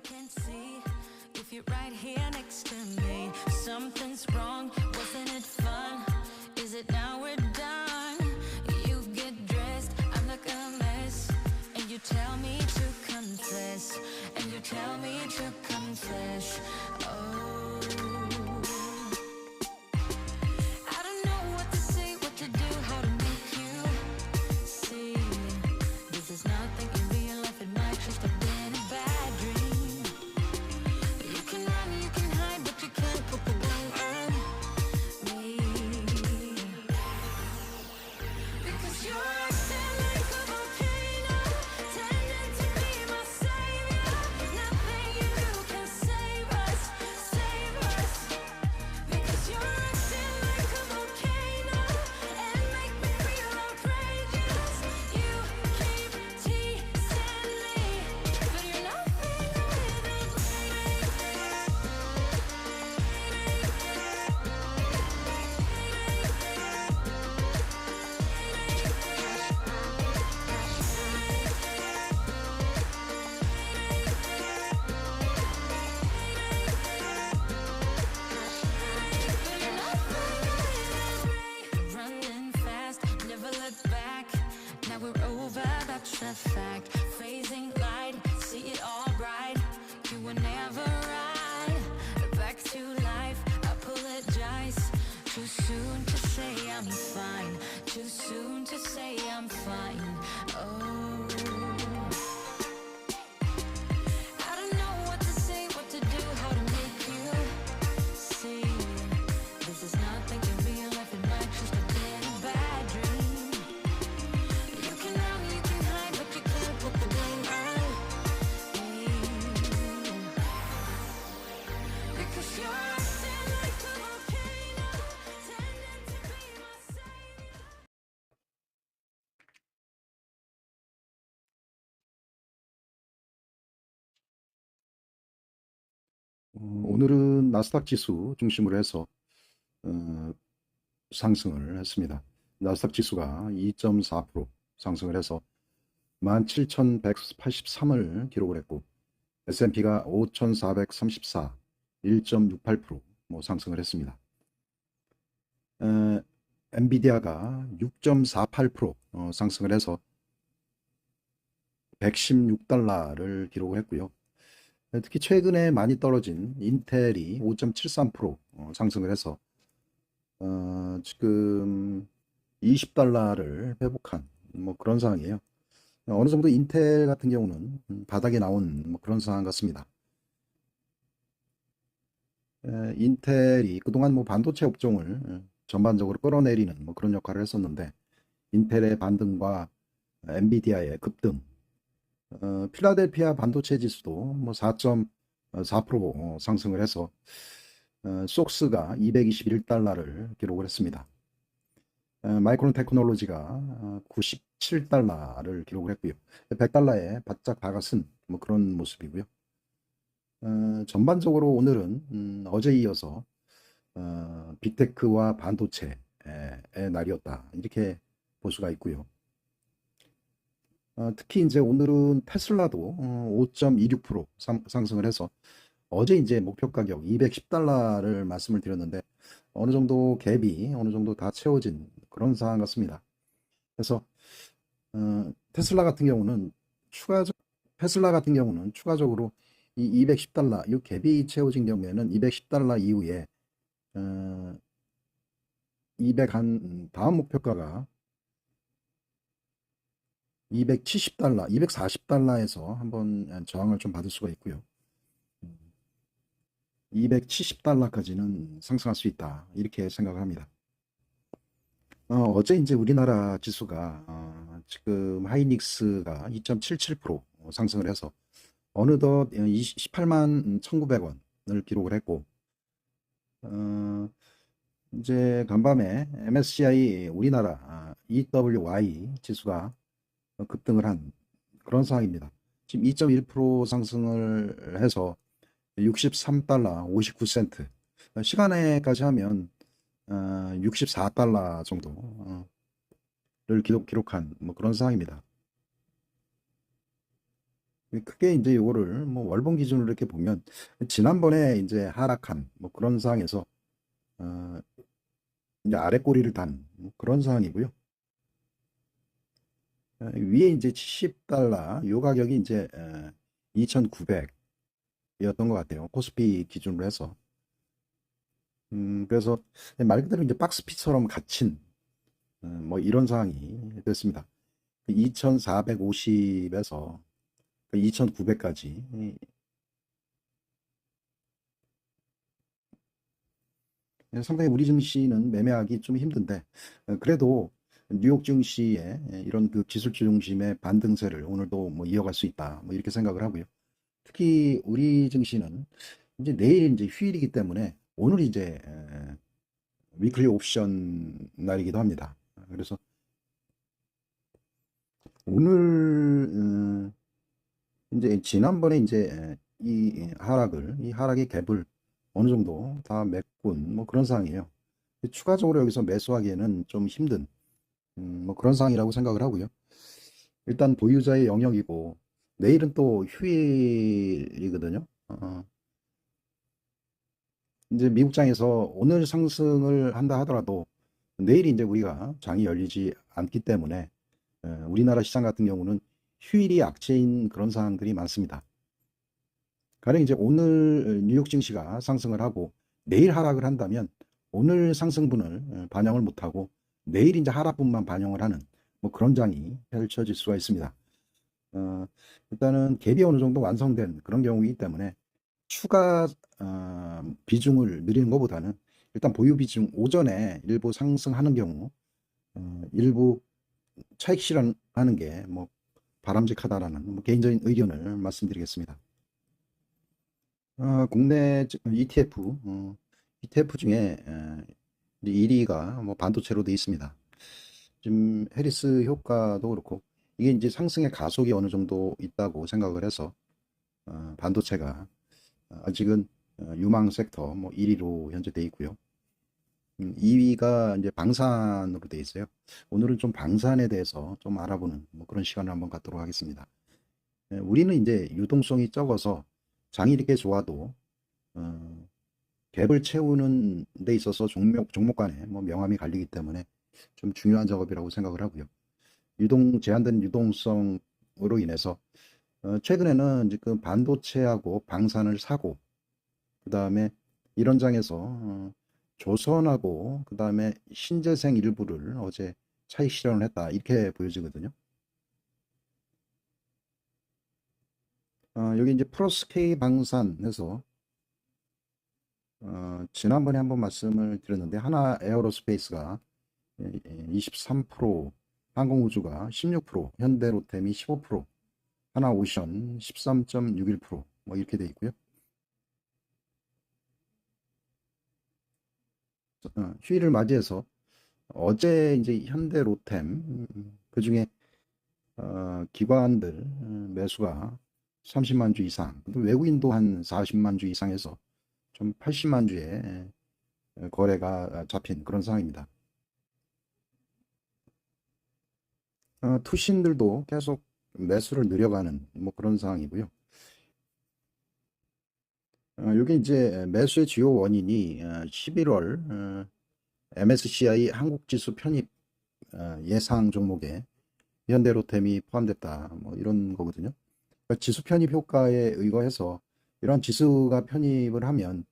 I can see if you're right here next to me. Something's wrong, wasn't it fun? Is it now we're done? You get dressed, I'm like a mess. And you tell me to confess. And you tell me to confess. Oh. It's a fact. 어, 오늘은 나스닥 지수 중심으로 해서 어, 상승을 했습니다. 나스닥 지수가 2.4% 상승을 해서 17,183을 기록을 했고 S&P가 5,434, 1.68%뭐 상승을 했습니다. 에, 엔비디아가 6.48% 어, 상승을 해서 116달러를 기록을 했고요. 특히 최근에 많이 떨어진 인텔이 5.73% 어, 상승을 해서 어, 지금 20달러를 회복한 뭐 그런 상황이에요. 어느 정도 인텔 같은 경우는 음, 바닥에 나온 뭐 그런 상황 같습니다. 에, 인텔이 그동안 뭐 반도체 업종을 어, 전반적으로 끌어내리는 뭐 그런 역할을 했었는데 인텔의 반등과 엔비디아의 급등 어, 필라델피아 반도체 지수도 뭐 4.4% 어, 상승을 해서 어, 속스가 221달러를 기록을 했습니다. 어, 마이크론 테크놀로지가 어, 97달러를 기록을 했고요. 100달러에 바짝 다가선 뭐 그런 모습이고요. 어, 전반적으로 오늘은 음, 어제 이어서 어, 빅테크와 반도체의 날이었다 이렇게 볼 수가 있고요. 어, 특히 이제 오늘은 테슬라도 어, 5.26% 상, 상승을 해서 어제 이제 목표 가격 210달러를 말씀을 드렸는데 어느 정도 갭이 어느 정도 다 채워진 그런 상황 같습니다. 그래서 어, 테슬라 같은 경우는 추가적 테슬라 같은 경우는 추가적으로 이 210달러 이 갭이 채워진 경우에는 210달러 이후에 어, 200 한 다음 목표가가 270달러, 240달러에서 한번 저항을 좀 받을 수가 있고요. 270달러까지는 상승할 수 있다. 이렇게 생각을 합니다. 어, 제 이제 우리나라 지수가 어, 지금 하이닉스가 2.77% 상승을 해서 어느덧 18만 1,900원을 기록을 했고 어, 이제 간밤에 MSCI 우리나라 아, EWY 지수가 급등을 한 그런 상황입니다. 지금 2.1% 상승을 해서 63달러 59센트 시간에까지 하면 64달러 정도를 기록, 기록한 뭐 그런 상황입니다. 크게 이제 요거를 뭐 월봉 기준으로 이렇게 보면 지난번에 이제 하락한 뭐 그런 상황에서 어 이제 아래 꼬리를 단 뭐 그런 상황이고요. 어, 위에 이제 70달러 요 가격이 이제 2,900이었던 것 같아요. 코스피 기준으로 해서. 음, 그래서 말 그대로 이제 박스피처럼 갇힌 어, 뭐 이런 상황이 됐습니다. 2,450에서 2,900까지 상당히 우리 증시는 매매하기 좀 힘든데 어, 그래도 뉴욕 증시의 이런 그 기술주 중심의 반등세를 오늘도 뭐 이어갈 수 있다 뭐 이렇게 생각을 하고요. 특히 우리 증시는 이제 내일 이제 휴일이기 때문에 오늘 이제 에, 위클리 옵션 날이기도 합니다. 그래서 오늘 음, 이제 지난번에 이제 이 하락을 이 하락의 갭을 어느 정도 다 메꾼 뭐 그런 상황이에요. 추가적으로 여기서 매수하기에는 좀 힘든 음, 뭐 그런 상황이라고 생각을 하고요. 일단 보유자의 영역이고 내일은 또 휴일이거든요. 어, 이제 미국장에서 오늘 상승을 한다 하더라도 내일이 이제 우리가 장이 열리지 않기 때문에 에, 우리나라 시장 같은 경우는 휴일이 악재인 그런 상황들이 많습니다. 가령 이제 오늘 뉴욕 증시가 상승을 하고 내일 하락을 한다면 오늘 상승분을 어, 반영을 못하고 내일 이제 하락분만 반영을 하는 뭐 그런 장이 펼쳐질 수가 있습니다. 어, 일단은 갭이 어느 정도 완성된 그런 경우이기 때문에 추가 어, 비중을 늘리는 것보다는 일단 보유 비중 오전에 일부 상승하는 경우 어, 일부 차익 실현하는 게 뭐 바람직하다라는 뭐 개인적인 의견을 말씀드리겠습니다. 어, 국내 ETF, 어, ETF 중에 에, 1위가 뭐 반도체로 되어 있습니다. 지금 해리스 효과도 그렇고 이게 이제 상승의 가속이 어느 정도 있다고 생각을 해서 어, 반도체가 아직은 어, 유망 섹터 뭐 1위로 현재 돼 있고요. 음, 2위가 이제 방산으로 돼 있어요. 오늘은 좀 방산에 대해서 좀 알아보는 뭐 그런 시간을 한번 갖도록 하겠습니다. 예, 우리는 이제 유동성이 적어서 장이 이렇게 좋아도 어, 갭을 채우는 데 있어서 종목 종목 간에 뭐 명암이 갈리기 때문에 좀 중요한 작업이라고 생각을 하고요. 유동 제한된 유동성으로 인해서 어, 최근에는 지금 반도체하고 방산을 사고 그 다음에 이런 장에서 어, 조선하고 그 다음에 신재생 일부를 어제 차익 실현을 했다 이렇게 보여지거든요. 어, 여기 이제 프로스 K 방산에서 어, 지난번에 한번 말씀을 드렸는데 하나 에어로스페이스가 23%, 항공우주가 16%, 현대로템이 15%, 하나 오션 13.61%뭐 이렇게 돼 있고요. 어, 휴일을 맞이해서 어제 이제 현대로템 그 중에 어, 기관들 어, 매수가 30만 주 이상, 외국인도 한 40만 주 이상해서 좀 80만 주의 거래가 잡힌 그런 상황입니다. 어, 투신들도 계속 매수를 늘려가는 뭐 그런 상황이고요. 어, 여기 이제 매수의 주요 원인이 어, 11월 어, MSCI 한국지수 편입 어, 예상 종목에 현대로템이 포함됐다 뭐 이런 거거든요. 그러니까 지수 편입 효과에 의거해서 이런 지수가 편입을 하면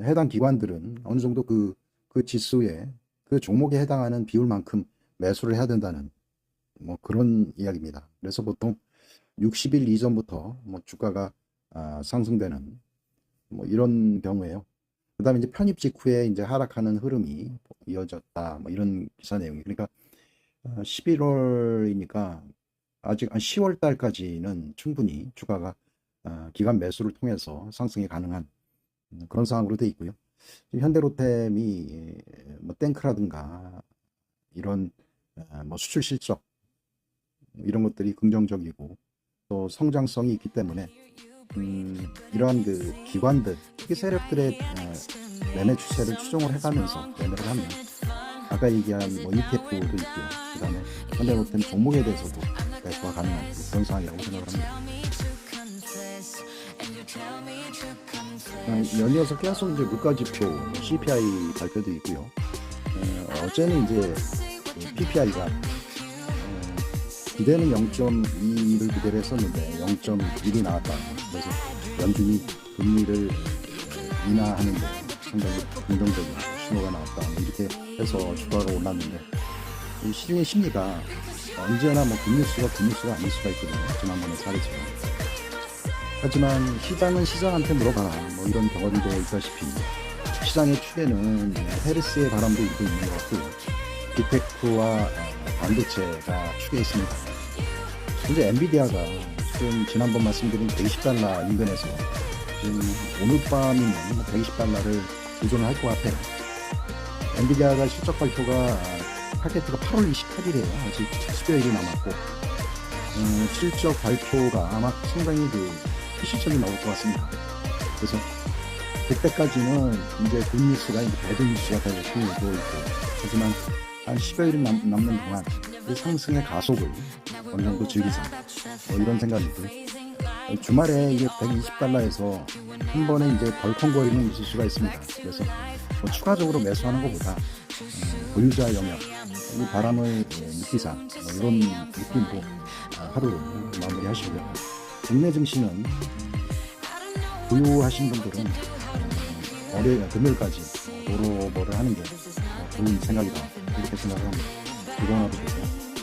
해당 기관들은 어느 정도 그, 그 지수에 그 종목에 해당하는 비율만큼 매수를 해야 된다는 뭐 그런 이야기입니다. 그래서 보통 60일 이전부터 뭐 주가가 아, 상승되는 뭐 이런 경우에요. 그 다음에 이제 편입 직후에 이제 하락하는 흐름이 이어졌다. 뭐 이런 기사 내용이. 그러니까 11월이니까 아직 한 10월 달까지는 충분히 주가가 아, 기간 매수를 통해서 상승이 가능한 그런 상황으로 되어 있고요. 현대로템이 뭐 탱크라든가 이런 아, 뭐 수출 실적 이런 것들이 긍정적이고 또 성장성이 있기 때문에 음, 이러한 그 기관들 특히 세력들의 어, 매매 추세를 추종을 해가면서 매매를 하면 아까 얘기한 뭐 ETF도 있고요. 그 다음에 현대로템 종목에 대해서도 매수가 가능한 그런 상황이라고 생각을 합니다. 연이어서 계속 이제 물가 지표 CPI 발표도 있고요. 어, 어제는 이제 PPI가 기대는 0.2를 기대를 했었는데 0.1이 나왔다. 그래서 연준이 금리를 어, 인하하는 데 상당히 긍정적인 신호가 나왔다. 뭐 이렇게 해서 주가가 올랐는데 이 시중의 심리가 언제나 뭐 굿뉴스가 굿뉴스가 아닐 수가 있거든요. 지난번에 사례처럼. 하지만 시장은 시장한테 물어봐라. 뭐 이런 경험도 있다시피 시장의 축에는 헤르스의 바람도 일고 있는 것 같고요. 빅테크와 어, 반도체가 축에 있습니다. 현재 엔비디아가 지금 지난번 말씀드린 120달러 인근에서 지금 오늘 밤이면 120달러를 도전을 할 것 같아요. 엔비디아가 실적 발표가 타겟가 8월 28일이에요. 아직 10여 일이 남았고 어, 실적 발표가 아마 상당히 그 나올 것 같습니다. 그래서 그때까지는 이제 굿뉴스가 이제 배드뉴스가 될 수도 있고 하지만 한 10여 일이 남, 남는 동안 이 상승의 가속을 어느 정도 즐기자 뭐 이런 생각이 들어요. 주말에 이게 120달러에서 한 번에 이제 덜컹거리는 있을 수가 있습니다. 그래서 뭐 추가적으로 매수하는 것보다 어, 보유자 영역, 이 바람을 예, 느끼자 뭐 이런 느낌으로 어, 하루를 마무리하시고요. 국내 증시는 보유하신 분들은 어, 월요일, 금요일까지 도로 뭐를 하는 게 어, 좋은 생각이다 이렇게 생각을 합니다. 그거 하나도 되고요.